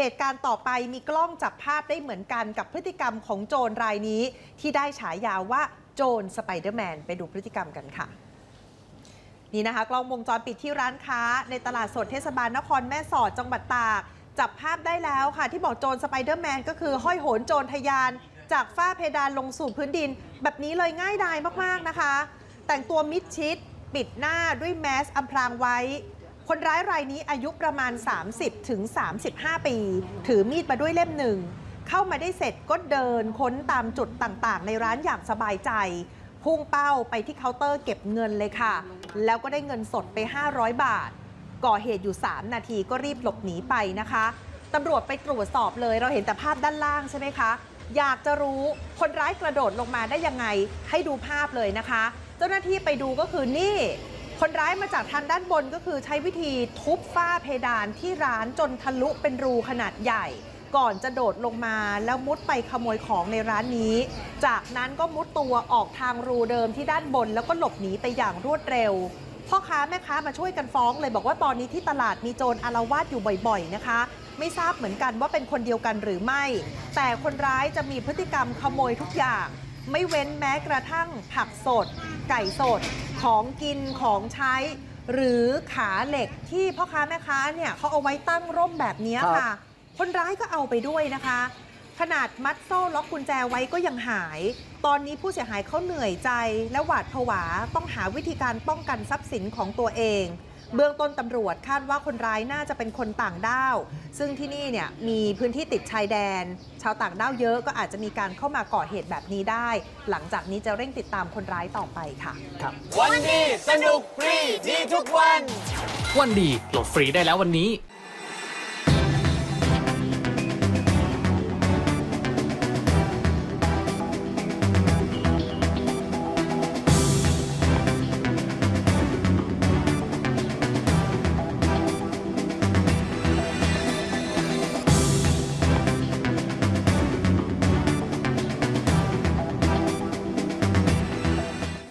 เหตุการณ์ต่อไปมีกล้องจับภาพได้เหมือนกันกับพฤติกรรมของโจรรายนี้ ที่ได้ฉายาว่าโจรสไปเดอร์แมนไปดูพฤติกรรมกันค่ะนี่นะคะ กล้องวงจรปิดที่ร้านค้า ในตลาดสดเทศบาลนครแม่สอดจังหวัดตาก จับภาพได้แล้วค่ะ ที่บอกโจรสไปเดอร์แมนก็คือห้อยโหนโจรทะยาน จากฝ้าเพดานลงสู่พื้นดิน แบบนี้เลยง่ายดายมาก ๆ นะคะ แต่งตัวมิดชิด ปิดหน้าด้วยแมสอำพรางไว้ คนร้ายรายนี้อายุประมาณ 30ถึง35 ปี ถือมีดมาด้วยเล่มหนึ่ง เข้ามาได้เสร็จก็เดินค้นตามจุดต่างๆ ในร้านอย่างสบายใจ พุ่งเป้าไปที่เคาน์เตอร์เก็บเงินเลยค่ะ แล้วก็ได้เงินสดไป 500 บาท ก่อเหตุอยู่ 3 นาทีก็รีบหลบหนีไปนะคะตำรวจไปตรวจสอบเลย เราเห็นแต่ภาพด้านล่างใช่ไหมคะ อยากจะรู้คนร้ายกระโดดลงมาได้ยังไง ให้ดูภาพเลยนะคะ เจ้าหน้าที่ไปดูก็คือนี่ คนร้ายมาจากทางด้านบนก็คือใช้วิธีทุบฝ้าเพดานที่ร้านจนทะลุเป็นรูขนาดใหญ่ ก่อนจะโดดลงมาแล้วมุดไปขโมยของในร้านนี้ จากนั้นก็มุดตัวออกทางรูเดิมที่ด้านบน แล้วก็หลบหนีไปอย่างรวดเร็วพ่อค้าแม่ค้ามาช่วยกันฟ้องเลยบอกว่าตอนนี้ที่ตลาดมีโจรอารวาสอยู่บ่อยๆนะคะ ไม่ทราบเหมือนกันว่าเป็นคนเดียวกันหรือไม่ แต่คนร้ายจะมีพฤติกรรมขโมยทุกอย่าง ไม่เว้นแม้กระทั่งผักสด ไก่สด ของกินของใช้ หรือขาเหล็กที่พ่อค้าแม่ค้าเนี่ยเขาเอาไว้ตั้งร่มแบบนี้ค่ะ คนร้ายก็เอาไปด้วยนะคะ ขนาดมัดโซ่ล็อกกุญแจไว้ก็ยังหาย ตอนนี้ผู้เสียหายเขาเหนื่อยใจและหวาดผวาต้องหาวิธีการป้องกันทรัพย์สินของตัวเอง เบื้องต้นตำรวจคาดว่าคนร้ายน่าจะเป็นคนต่างด้าว ซึ่งที่นี่เนี่ยมีพื้นที่ติดชายแดน ชาวต่างด้าวเยอะก็อาจจะมีการเข้ามาก่อเหตุแบบนี้ได้ หลังจากนี้จะเร่งติดตามคนร้ายต่อไปค่ะวันดีสนุกฟรีดีทุกวัน วันดีโหลดฟรีได้แล้ววันนี้